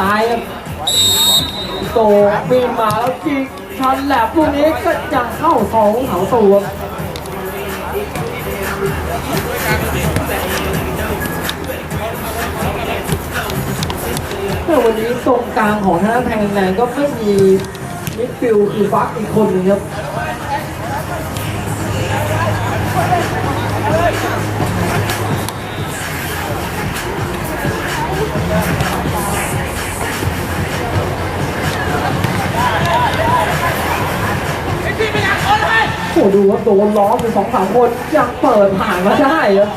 ซ้ายครับโตปีนมาแล้วยิงชันแหลบลูกนี้ก็ยังเข้าสองเสาตัวแต่วันนี้ตรงกลางของทางด้าแทงแรงก็ไม่มีมิดฟิลคือฟักอีกคนหนึงครับ โอ้ดูว่าโดนล้อมเป็นสองสามคนยังเปิดผ่านมาได้ครับ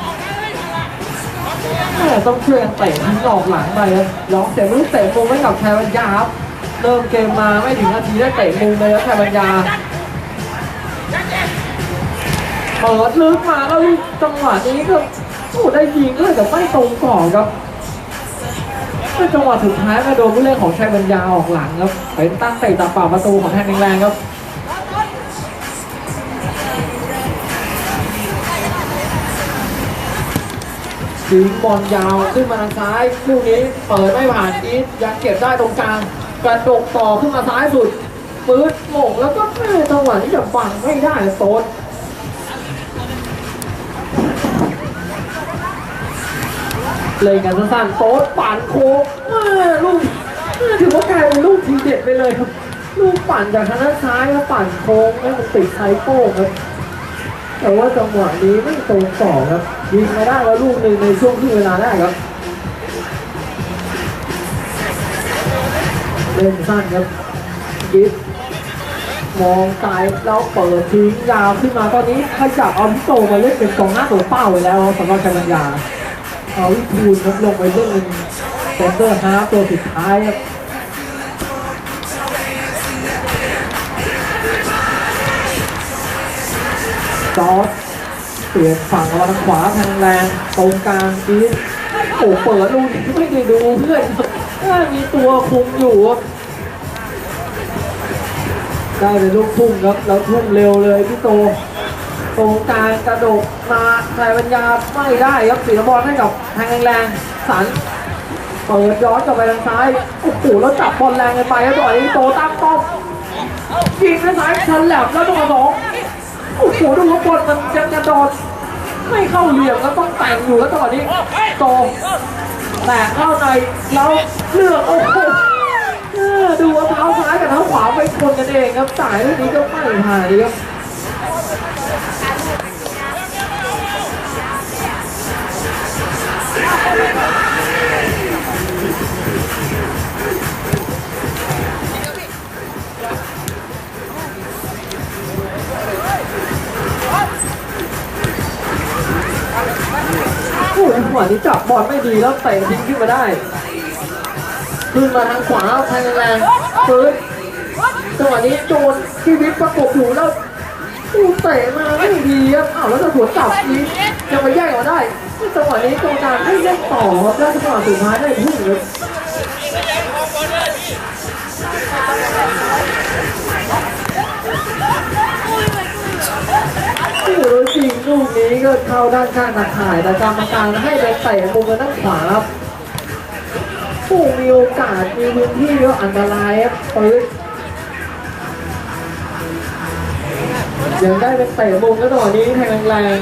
แม่ต้องช่วยกันเตะทั้งออกหลังไปครับล้อมเสียลูกเตะมุมให้กับชายปัญญาครับเริ่มเกมมาไม่ถึงนาทีได้เตะมุมเลยครับชายปัญญาเปิดลึกมาแล้วจังหวะนี้ก็โอ้ได้ยิงเลยแต่ไม่ตรงกรอบครับในจังหวะสุดท้ายมาโดนผู้เล่นของชายปัญญาออกหลังครับเป็นตั้งเตะตาป่าประตูของแทนแรงครับ ยิงบอลยาวขึ้นมาทางซ้ายลูกนี้เปิดไม่ผ่านอีทยังเก็บได้ตรงกลางกระดกต่อขึ้นมาซ้ายสุดปืดโหมงแล้วก็แม่จังหวะที่จะฝังไม่ได้โซนเลยกันสั้นๆโต๊ดปั่นโค้งลูกถือว่ากลายเป็นลูกทีเด็ดไปเลยครับ ลูกปั่นจากทางด้านซ้ายแล้วปั่นโค้งแล้วมันติดไซโก้ครับ แต่ว่าจังหวะนี้ไม่ตรงต่อครับยิงมาได้แล้วลูกหนึ่งในช่วงที่เวลาได้ครับเล่นสั้นครับยิบมองไกลแล้วเปิดทิ้งยาวขึ้นมาตอนนี้ขยับเอาพิโตมาเล่นเป็นกองหน้าตัวเป้าไปแล้วสำหรับกัญญาเอาวิทูลครับลงไปเล่นเป็นเซนเตอร์ฮาร์ตัวสุดท้ายครับ จอร์ดเปลี่ยนฝั่งมาทางขวาทางแรงตรงกลางอีทโอ้เปิดลูกไม่ได้ดูเพื่อนถ้มีตัวคุมอยู่ครับได้เป็นลูกทุ่งครับแล้วทุ่งเร็วเลยพี่โตตรงกลางกระโดดมาใครปัญญาไม่ได้ครับเสียบอลให้กับทางแรงสันเปิดย้อนกลับไปทางซ้ายโอ้โหแล้วจับบอลแรงกินไปครับต่อยโตตั้งป้อมยิงไปซ้ายชันแหลบแล้วตัวสอง โอ้โหดูว่าบอลมันยังกระโดดไม่เข้าเหลี่ยมแล้วต้องแต่งอยู่แล้วตอนนี้โตแต่เข้าในแล้วเลือกโอ้โหดูว่าเท้าซ้ายกับเท้าขวาไปชนกันเองครับสายลูกนี้ก็ไม่หายครับ โอ้โหจังหวะนี้จับบอลไม่ดีแล้วเตะทิ้งขึ้นมาได้ขึ้นมาทางขวาทางแรงปืนจังหวะนี้โจนที่วิทย์ประกบอยู่แล้วตู้เตะมาไม่ดีครับอ้าวแล้วจะสวนกลับอีกยังไปแย่งออกมาได้จังหวะนี้กรรมการไม่เล่นต่อครับแล้วจังหวะสุดท้ายได้พุ่งครับ ลูกนี้ก็เข้าด้านข้างตาข่ายแต่กรรมการให้ไปเตะมุมกันด้านขวาครับโอ้มีโอกาสมีพื้นที่ก็อันตรายครับปืนยังได้เป็นเตะมุมแล้วตอนนี้แทงแรง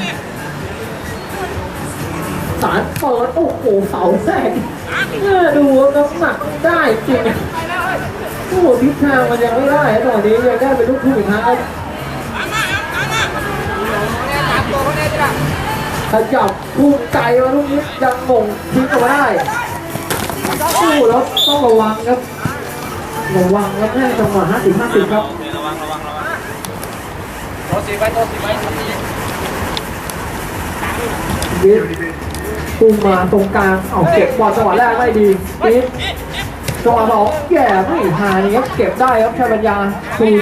สารเปิดโอ้โหเสาแทรกเออดูว่าน้ำหนักได้จริงโอ้โหทิศทางมันยังไม่ได้ตอนนี้ยังได้เป็นลูกทุ่งอีกครั้ง ขยับภูมิใจมาลูกนี้ยังมงทิ้งออกมาได้โอ้แล้วต้องระวังครับระวังครับแม่จังหวะห้าสิบห้าสิบครับระวังระวังระวังโตสีไว้โตสีไว้โต๊ะสีวิทย์พุ่งมาตรงกลางเอาเก็บบอลจังหวะแรกไม่ดีวิทย์จังหวะสองแย่ไม่หายครับเก็บได้ครับชายปัญญาคืน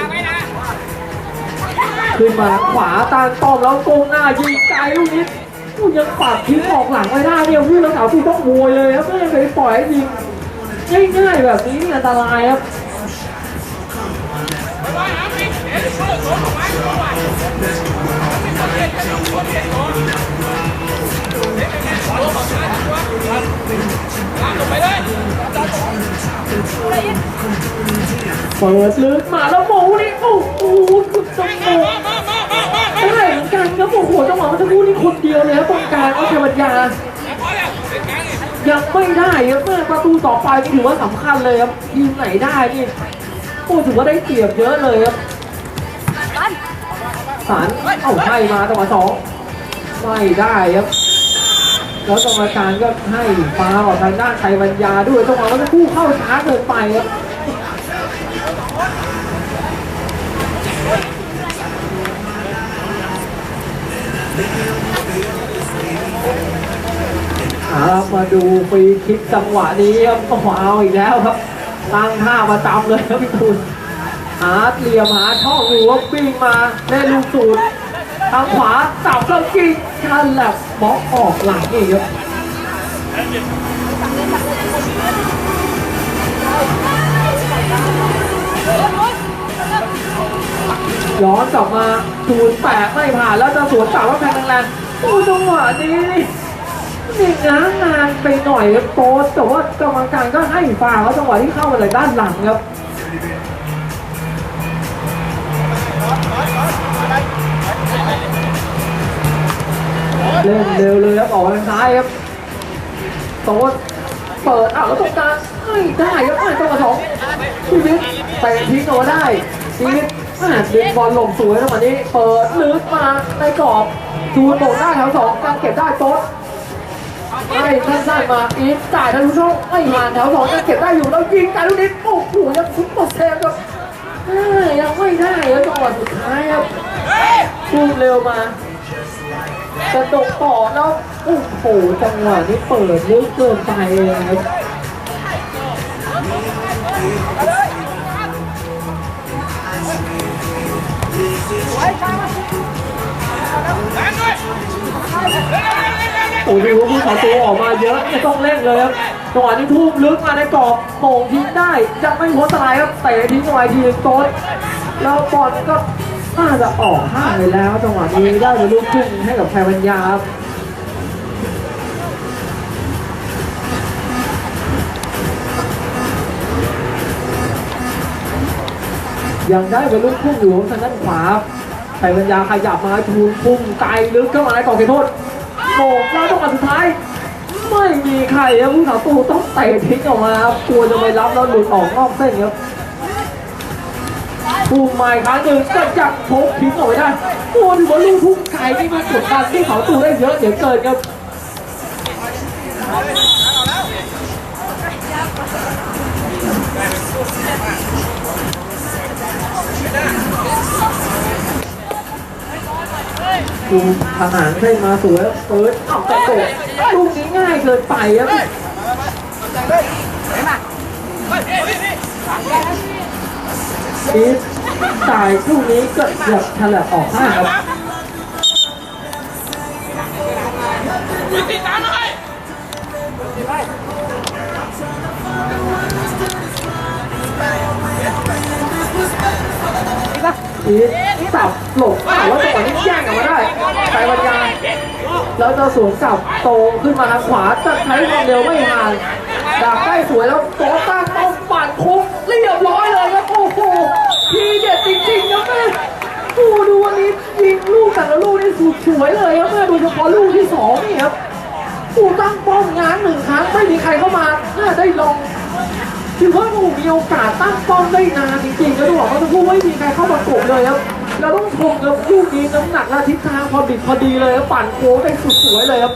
ขึ้นมาขวาตานป้อมแล้วโกงหน้ายิงไกลลูกนี้ อู้ยังปัดทิ้งออกหลังไม่ได้เนี่ยพี่แล้วสาวที่ต้องมวยเลยครับไม่เคยปล่อยให้ยิงง่ายๆแบบนี้นี่อันตรายครับเปิดลึกมาแล้วโมนี่โอ้โหคุณสมบูรณ์ โอ้โหจังหวะมันจะพูดนี่คนเดียวเลยครับตรงกลางก็เทวัญญายังไม่ได้ครับแม่ประตูต่อไปถือว่าสำคัญเลยครับทีมไหนได้นี่โอ้ถือว่าได้เปรียบเยอะเลยครับสารเอ้าให้มาจังหวะสองไม่ได้ครับแล้วกรรมการก็ให้ฟาวทางด้านไทยบัญญาด้วยจังหวะมันจะคู่เข้าช้าเกินไปครับ มาดูฟรีคิกจังหวะนี้ครับก็เอาอีกแล้วครับตั้งท่ามาจำเลยครับพี่ตูนหาเหลี่ยมหาช่องอยู่ว่าปิ้งมาได้ลูกสูตรทางขวาจับแล้วยิงชันแหลบบล็อกออกหลังอีกครับย้อนกลับมาศูนย์แปดไม่ผ่านแล้วจะสวนกลับว่าแพงแรงๆโอ้จังหวะนี้ นี่ง้างนานไปหน่อยครับโค้ชแต่ว่ากรรมการก็ให้ฟาวจังหวะที่เข้ามาจากด้านหลังครับเล่นเร็วเลยครับออกทางซ้ายครับโต๊ดเปิดอ้าวแล้วตรงกลางไม่ได้ครับไม่ต้องกระสองชีวิตเตะทิ้งเอาไว้ได้ชีวิตอ่าดึงบอลหลงสวยนะวันนี้ เปิดลึกมาในกรอบดูโตได้แถวสองกางเก็บได้โต๊ด ให้สั้นๆมาอีฟจ่ายทะลุช่องไม่ผ่านแถวสองยังเก็บได้อยู่แล้วยิงการลูกนี้โอ้โหยังซุปเปอร์เซฟครับยังไม่ได้แล้วจังหวะสุดท้ายครับซูมเร็วมากระดกต่อแล้วโอ้โหจังหวะนี้เปิดลึกเกินไปเลยครับ อ้โหผู้สาตัวออกมาเยอะไม่ต้องเล่นเลยครับจังหวะนี้ทุ่มลึกมาในกรอบโป่งทิ้งได้ยังไม่พ้นตรายครับเตะทิ้งไว้ทีโต๊ดแล้วบอลก็น่าจะออกห้างไปแล้วจังหวะนี้ได้ลูกครึ่งให้กับแพรวัญญาครับยังได้เป็นลูกพุ่งอยู่ทางด้านขวาไทยปัญญาขยับมาชูพุ่งไกลลึกเข้ามาในกรอบเขตโทษ โมงแล้วจังหวะสุดท้าย ไม่มีใครครับผู้สาวตูต้องเตะทิ้งออกมาครับกลัวจะไปรับแล้วหลุดออกนอกเส้นครับพุ่งมาอีกครั้งหนึ่งก็จับโพกทิ้งออกไปได้โอ้ถือว่าลูกทุกไก่ที่มาสุดดันที่เขาตูได้เยอะเหลือเกินครับ คุมทหารได้มาสวยเปิดเอากระโดดลูกนี้ง่ายเกินไปครับอีฟตายลูกนี้ก็หยียบฉลับออกห้างครับ อีสับหลบอ้าวแล้วจังหวะนี้แย่งออกมาได้ไปบรรยาแล้วจะสวนกลับโตขึ้นมาทางขวาจะใช้ความเร็วไม่ห่างดักได้สวยแล้วโตตั้งต้องปั่นคุกเรียบร้อยเลยครับโอ้โหทีเด็ดจริงๆครับแม่โอ้ดูวันนี้ยิงลูกแต่ละลูกนี่สุดสวยเลยครับแม่โดยเฉพาะลูกที่สองนี่ครับโอ้ตั้งป้อมงางหนึ่งครั้งไม่มีใครเข้ามาน่าได้ลอง ถือว่าโอ้โหมีโอกาสตั้งป้อมได้นานจริงๆแล้วต้องบอกว่าทั้งคู่ไม่มีใครเข้ามากบเลยครับเราต้องชมกับลูกนี้น้ำหนักและทิศทางพอดิบพอดีเลยครับปั่นโค้งได้สุดสวยเลยครับ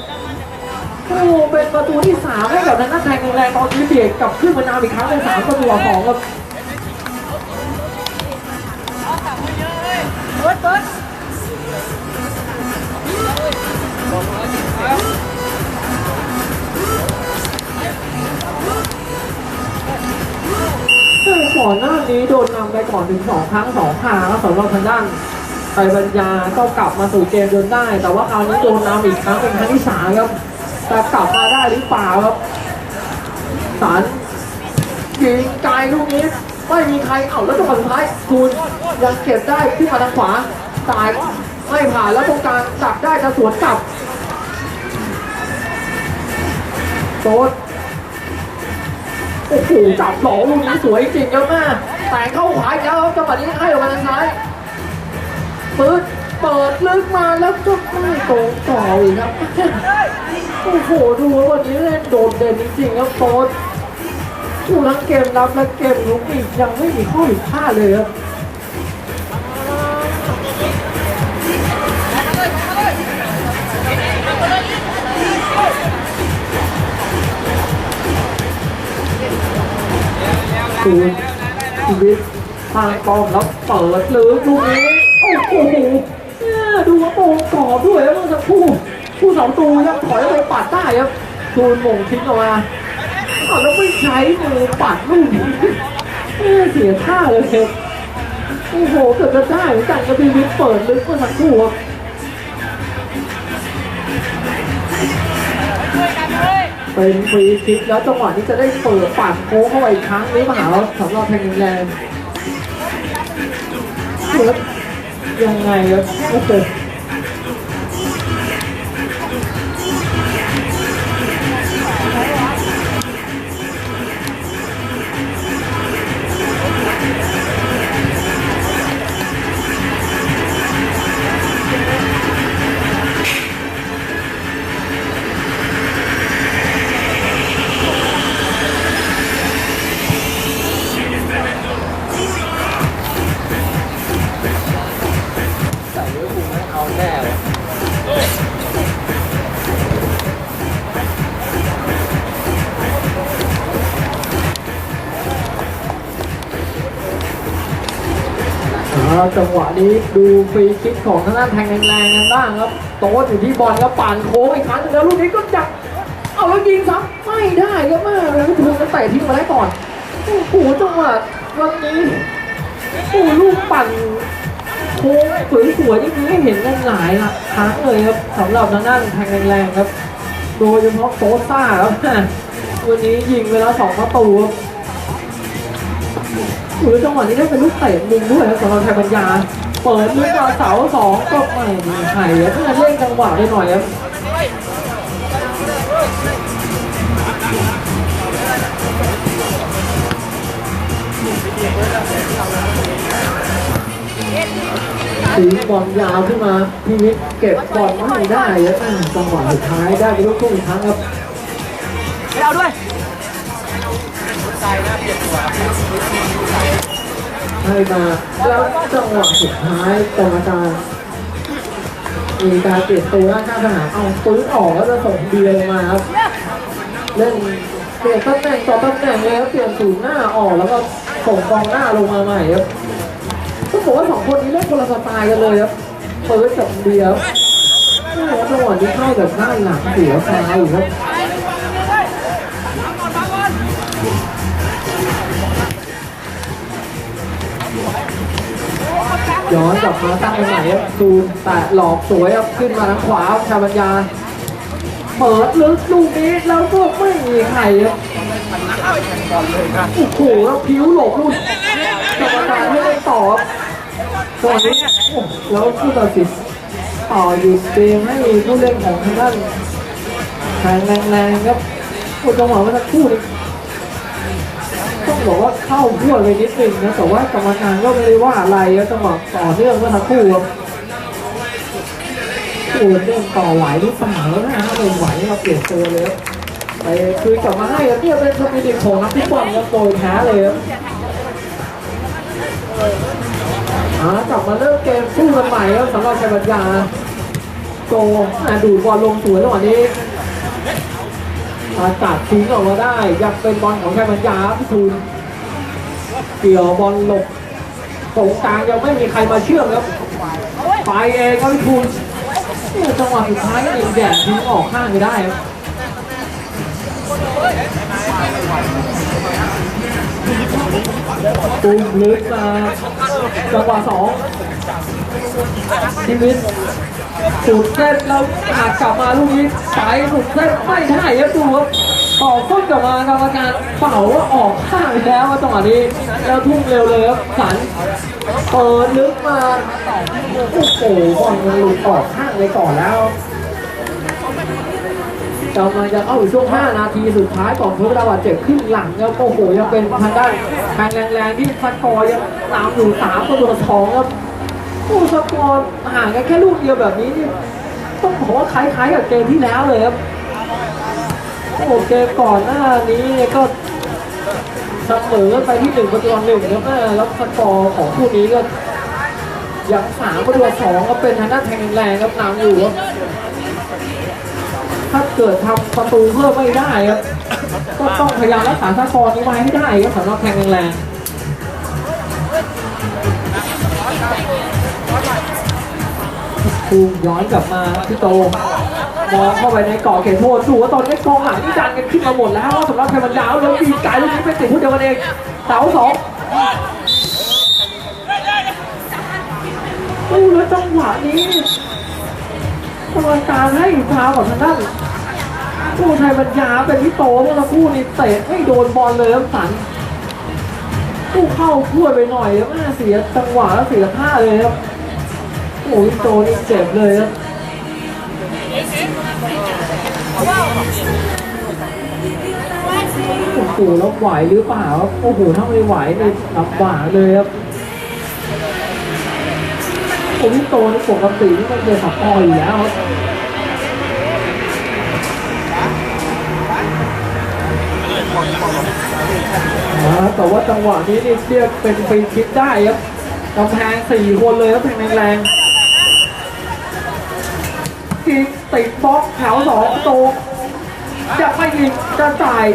โอ้เป็นประตูที่สามให้กับทางด้านไทยแรงตอนนี้เบียดกับขึ้นมานาวอีกครั้งเป็นสามประตูต่อสองครับซึ่ง ก่อนหน้านี้โดนนำไปก่อนถึงสองครั้งสองคราแล้วสำหรับทางด้านไทยปัญญาก็กลับมาสู่เกมจนได้ แต่ว่าคราวนี้โดนนำอีกครั้งเป็นครั้งที่สามครับแต่กลับมาได้หรือเปล่าครับสารยิงไกลลูกนี้ไม่มีใครเอาแล้วจังหวะสุดท้ายคุณยังเก็บได้ขึ้นมาทางขวาตายไม่ผ่านแล้วตรงกลางจับได้จะสวนกลับโต๊ด โอ้โหจับหลองลูกนี้สวยจริงครับแม่แต่เข้าขวาแล้วจังหวะนี้ให้ออกมาทางซ้ายปืดเปิดลึกมาแล้วก็ไม่ตรงต่ออีกครับโอ้โหดูว่าวันนี้เล่นโดดเด่นจริงๆครับโค้ชผู้ทั้งเกมรับและเกมลุกอีกยังไม่มีข้อผิดพลาดเลยครับ คูชีวิตทางกองแล้วเปิดลึกลูกนี้โอ้โหดูว่าโป่งกรอบด้วยแล้วเมื่อสักครู่ผู้สองตูยังถอยไปปัดได้ครับคูณหม่งทิ้งออกมาแล้วไม่ใช้มือปัดลูกนี้เสียท่าเลยโอ้โหเกิดจะได้เหมือนกันกับชีวิตเปิดลึกเมื่อสักครู่ครับ เป็นฟรีคิกแล้วจังหวะนี้จะได้เปิดปากโค้งเข้าไปอีกครั้งหรือเปล่าสำหรับแทงนิงแลนด์เปิดยังไงครับโอ้โนี้ดูฟรีคิกของทางด้านแทงแรงๆกันบ้างครับ โต๊ดอยู่ที่บอลครับป่นโค้งอีกครั้งแล้วลูกนี้ก็จับเอาแล้วยิงซ้ำไม่ได้ครับแม่เลยทุนนั้นเตะทิ้งมาได้ก่อนโอ้โหจังหวะวันนี้โอ้ลูกปั่นโค้งสวยๆนี่คือให้เห็นกันหลายละครั้งเลยครับสำหรับทางด้านแทงแรงๆครับ โดยเฉพาะโซซ่าครับวันนี้ยิงไปแล้วสองประตูครับโอ้ยจังหวะนี้ได้เป็นลูกเตะมุมด้วยครับสำหรับไทยปัญญา เปิดลูกมาเสาสองก็ไม่มีใครครับเพื่อเล่นจังหวะไปหน่อยครับตีบอลยาวขึ้นมาพีวิทเก็บบอลไม่ได้ครับอ่าจังหวะสุดท้ายได้เป็นลูกทุ่งอีกครั้งครับไม่เอาด้วย ให้มา แล้วจังหวะสุดท้ายกรรมการมีการเปลี่ยนตัวด้าข้างสนามเอาปืนออกแล้วจะส่งเบียร์ลงมาครับเล่นเปลี่ยนตำแหน่งต่อตำแหน่งเลยครับเปลี่ยนศูนย์หน้าออกแล้วก็ส่งกองหน้าลงมาใหม่ครับต้องบอกว่าสองคนนี้เล่นคนละสไตล์กันเลยครับเปิดกับเบียร์ครับโอ้โหจังหวะนี้เข้าแบบหน้าหลังเสียฟาวอยู่ครับ ย้อนกลับมาตั้งใหม่ครับซูนแตะหลอกสวยครับขึ้นมาทางขวาชาบัญญาเปิดลึกลูกนี้แล้วก็ไม่มีใครครับโอ้โหแล้วผิวหลบลูกกรรมการไม่ได้ต่อครับตอนนี้แล้วผู้ตัดสินต่อหยุดเกมให้ผู้เล่นของทางด้านแข่งแรงๆครับโอ้จังหวะเมื่อสักครู่นี้ ต้องบอกว่าเข้าพวดไปนิดนึงนะแต่ว่ากรรมการก็ไม่ได้ว่าอะไรครับจังหวะต่อเนื่องเมื่อทั้งคู่ครับโอ้เรื่องต่อไหวหรือเปล่าแล้วนะฮะไม่ไหวเราเปลี่ยนตัวเลยไปคืนกลับมาให้ครับเนี่ยเป็นสปิริตของนักฟุตบอลครับโดยแท้เลยครับอ่ากลับมาเริ่มเกมสู้กันใหม่ครับสำหรับชัยบัญญาโกอ่าดูดบอลลงสวยจังหวะนี้ อากาศทิ้งออกมาได้ ยังเป็นบอลของชัยปัญญาพี่ทูลเกี่ยวบอลหลบตรงกลางยังไม่มีใครมาเชื่อมครับไปเองครับพี่ทูลเนี่ยจังหวะสุดท้ายก็ยิงแดดทิ้งออกข้างไปได้ครับตุ้มลึกมาจังหวะสองชีวิต สุดเส้นแล้วหักกลับมาลูกนี้สายสุดเส้นไม่ได้ครับดูครับต่อส้นกลับมากรรมการเป่าว่าออกข้างแล้วว่าจังหวะนี้แล้วทุ่มเร็วเลยครับสันเปิดลึกมาโอ้โหบอลมันหลุดออกข้างเลยก่อนแล้วกำลังจะเข้าช่วง 5 นาทีสุดท้ายก่อนทดเวลาบาดเจ็บครึ่งหลังครับโอ้โหยังเป็นทางด้านแทงแรงๆที่สกอร์ยังนำอยู่3ประตูต่อสองครับ โอ้สกอร์ห่างกันแค่ลูกเดียวแบบนี้นี่ต้องบอกว่าคล้ายๆกับเกมที่แล้วเลยครับโอ้เกมก่อนหน้านี้ก็เสมอไปที่หนึ่งประตูหนึ่งครับแล้วสกอร์ของคู่นี้ก็ยังสามประตูสองก็เป็นทางด้านแทงแรงครับนำอยู่ครับถ้าเกิดทำประตูเพิ่มไม่ได้ครับก็ต้องพยายามรักษาสกอร์นี้ไว้ให้ได้ครับสำหรับแทงแรง ๆคูย้อนกลับมาพี่โตมองเข้าไปในกรอบเขตโทษดูว่าตอนนี้กองหลังนี่ดันกันขึ้นมาหมดแล้วสำหรับไทยมันยาวแล้วปีกไก่ลูกนี้เป็นติดผู้เดียวกันเองเสาสองโอ้แล้วจังหวะนี้กรรมการให้ฟาวกับทางด้านผู้ไทยปัญญาเป็นพี่โตเมื่อสักครู่นี้เตะไม่โดนบอลเลยครับสันผู้เข้าพูดไปหน่อยแล้วแม่เสียจังหวะแล้วเสียท่าเลยครับ โอ้โหโตนี่เจ็บเลยครับโอ้โหแล้วไหวหรือเปล่าครับโอ้โหถ้าไม่ไหวเนี่ยลำบากเลยครับโอ้พี่โตนี่ปกตินี่ไม่เคยสับพออยู่แล้วครับแต่ว่าจังหวะนี้นี่เรียกเป็นฟรีคิกได้ครับกำแพงสี่คนเลยครับแพงแรงๆ กิกติดบล็อกแถวสองโตจะไม่ยิงจะจ่าย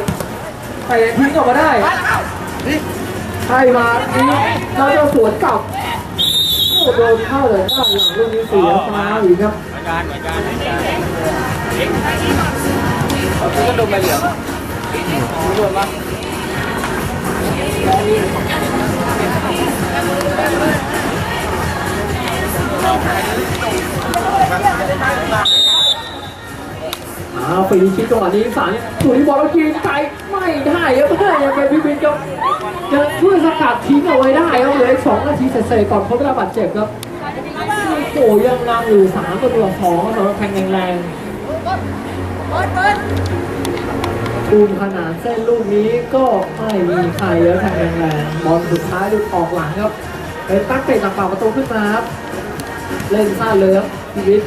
เตะทิ้งออกมาได้ให้มานี้แล้วจะสวนกลับโอ้โดนเข้าเลยข้างหลังลูกนี้เสียฟ้าอีกครับเหมือนกันเหมือนกันเหมือนกันเอ็กเขาก็โดนใบเหลืองรู้โดนปะอ่าฟรีคิกจังหวะนี้สารสุริบอลแล้วยิงไกลไม่ได้ครับไม่ได้ยังเป็นพิพิธครับยังช่วยสกัดทิ้งเอาไว้ได้ครับเหลือสองนาทีเศษๆก่อนเขาได้รับบาดเจ็บครับโอ้โหยังนำอยู่สามประตูต่อสองสำหรับแข่งแรงๆตูมขนาดเส้นลูกนี้ก็ไม่มีใครแล้วแข่งแรงๆบอลสุดท้ายหลุดออกหลังครับเป็นตั้งเตะจากปากประตูขึ้นมาครับ เล่นสั้นเลยครับพิพิธ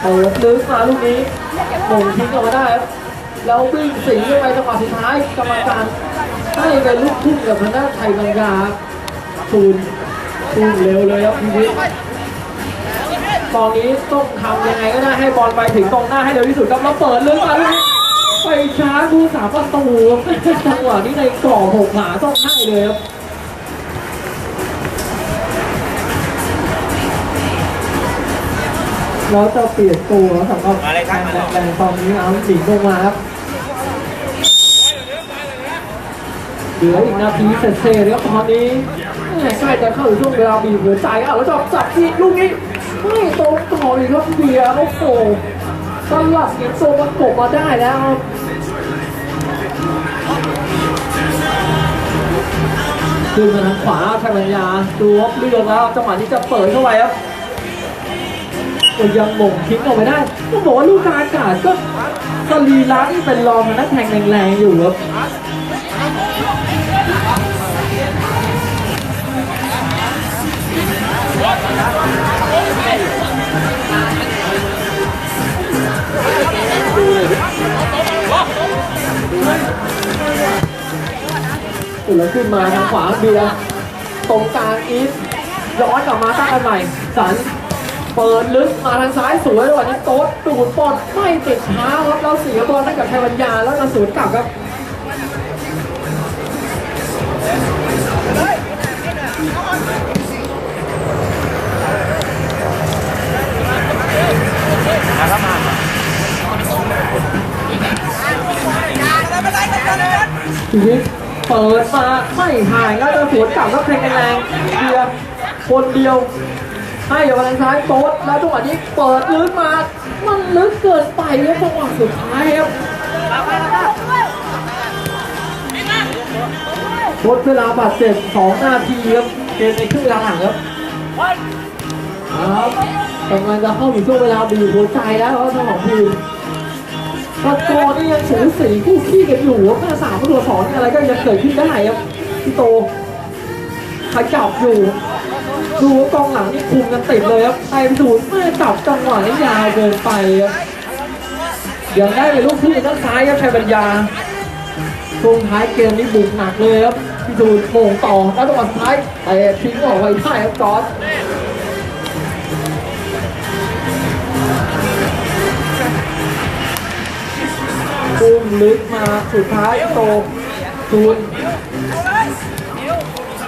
เปิดลึกมาลูกนี้หม่งทิ้งออกมาได้ครับแล้ววิ่งสิงเข้าไปจังหวะสุดท้ายกรรมการให้เป็นลูกทุ่งกับทางด้านไทยบางยาตูนตูนเร็วเลยครับพีวิทย์ตอนนี้ต้องทำยังไงก็ได้ให้บอลไปถึงกองหน้าให้เร็วที่สุดครับแล้วเปิดลึกมาลูกนี้ไปช้าดูสามประตูครับจังหวะนี้ในกรอบหกหาต้องให้เลยครับ แล้วจะเปลี่ยนตัวสำหรับแรงแรงตอนนี้เอาหลิงลงมาครับเหลืออีกนาทีเศษๆครับตอนนี้แหม่ใกล้จะเข้าสู่ช่วงเวลาบีบหัวใจอะแล้วจบจับทีลูกนี้ไม่ตรงต่ออีกครับเบียร์โอ้โหสลับเสียงโซมันกบมาได้แล้วครับขึ้นมาทางขวาชาบัญญาดูครับเลือกแล้วจังหวะนี้จะเปิดเข้าไปครับ ก็ยังหม่งทิ้งออกไปได้ต้องบอกว่าลูกกางอากาศก็สรีระที่เป็นรองนักแทงแรงๆอยู่ครับอุแล้วขึ้นมาทางขวาเบียร์ตรงกลางอีฟย้อนกลับมาตั้งกันใหม่สัน เปิดลึกมาทางซ้ายสวยเลยวันนี้โต๊ดดูดบอลไม่ติดเท้าครับเราเสียบอลให้กับไทยวัญญาแล้วมาสวนกลับครับเปิดมาไม่หางแล้วจะสวนกลับแล้วแทงแรงเดียวคนเดียว ให้อยู่ทางซ้ายโต๊ดแล้วจังหวะนี้เปิดลึกมา มันลึกเกินไปแล้วจังหวะสุดท้ายครับทดเวลาบาดเจ็บ2นาทีครับเกมในครึ่งเวลาหลังครับครับกำลังจะเข้าอยู่ช่วงเวลาบีบหัวใจแล้วครับทั้งสองทีมตอนกอนี่ยังสูสีคู่ขี้กันอยู่แม่สามตัวสองอะไรก็ยังเกิดขึ้นได้ครับพี่โตขยับอยู่ ดูว่ากองหลังนี่คุมกันติดเลยครับไอ้ดูดไม่จับจังหวะนี้ยาวเกินไปครับเดี๋ยวได้ไปลูกที่ด้านซ้ายครับชัยบัญญาช่วงท้ายเกมนี้บุกหนักเลยครับพี่ดูโมงต่อแล้วจังหวะท้ายแต่ทิ้งออกไว้ได้ครับจอร์ดปุ้มลึกมาสุดท้ายโตซูน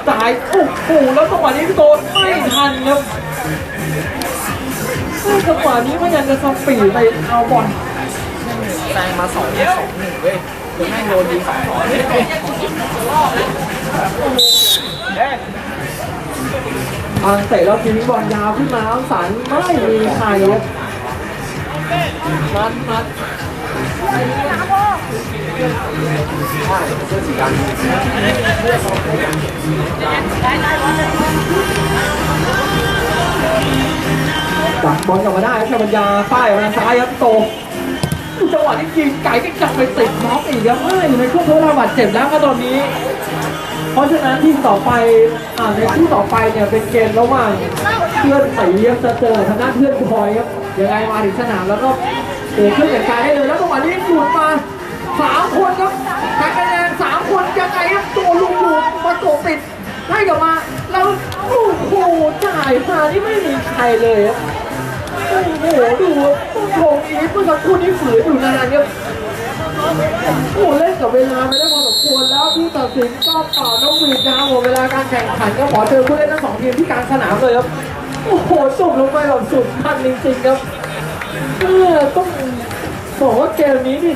ตายโอ้โหแล้วจังหวะนี้พี่โตไม่ทันครับจังหวะนี้มันยังจะสปีดไปเอาบอลแซงมาสองสองหนึ่งเว้ยคือแม่งโดนยิงสองสองเลยทางเตะแล้วทีนี้บอลยาวขึ้นมาอังสันไม่มีใครครับมันมัน จับบอลกลับมาได้ครับชาบัญญาป้ายมาซ้ายครับโตจังหวะนี้ยิงไก่ก็จับไปติดน็อกอีกครับเอ้ยอยู่ในช่วงทดเวลาบาดเจ็บแล้วครับตอนนี้ เพราะฉะนั้นทีมต่อไปอ่าในคู่ต่อไปเนี่ยเป็นเกมระหว่างเพื่อนตีครับจะเจอทางด้านเพื่อนพลอยครับยังไงมาถึงสนามแล้วก็เกิดขึ้นเหตุการณ์ได้เลยแล้วจังหวะนี้ดูดมา สามคนครับแข่งคะแนนสามคนยังไงครับตัวลูกดูดมาโกติดให้กลับมาแล้วโอ้โหจ่ายมานี่ไม่มีใครเลยครับโอ้โหดูต้องโถงอีเมื่อสักครู่นี้ฝืนอยู่นานครับโอ้เล่นกับเวลาไม่ได้พอสมควรแล้วผู้ตัดสินก็เป่าน้องวีดาวหมดเวลาการแข่งขันก็ขอเชิญผู้เล่นทั้งสองทีมที่กลางสนามเลยครับโอ้โหจบลงไปแบบสุดพันจริงๆครับเออต้องบอกว่าเกมนี้นี่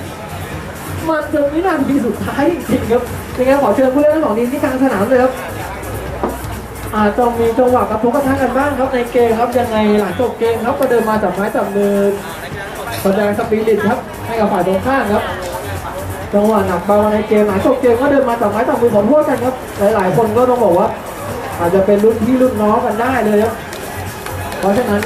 มันจนวินาทีสุดท้ายจริงๆครับยังไงขอเชิญผู้เล่นทั้งสองทีมที่กลางสนามเลยครับอาจจะมีจังหวะกระทบกระทั่งกันบ้างครับในเกมครับยังไงหลังจบเกมครับก็เดินมาจับไม้จับมือแสดงสปิริตครับให้กับฝ่ายตรงข้ามครับ จังหวะหนักเบาในเกมหลังจบเกมก็เดินมาจับไม้จับมือขอโทษกันครับ หลาย ๆ คนก็ต้องบอกว่า อาจจะเป็นรุ่นพี่รุ่นน้องกันได้เลยครับเพราะฉะนั้น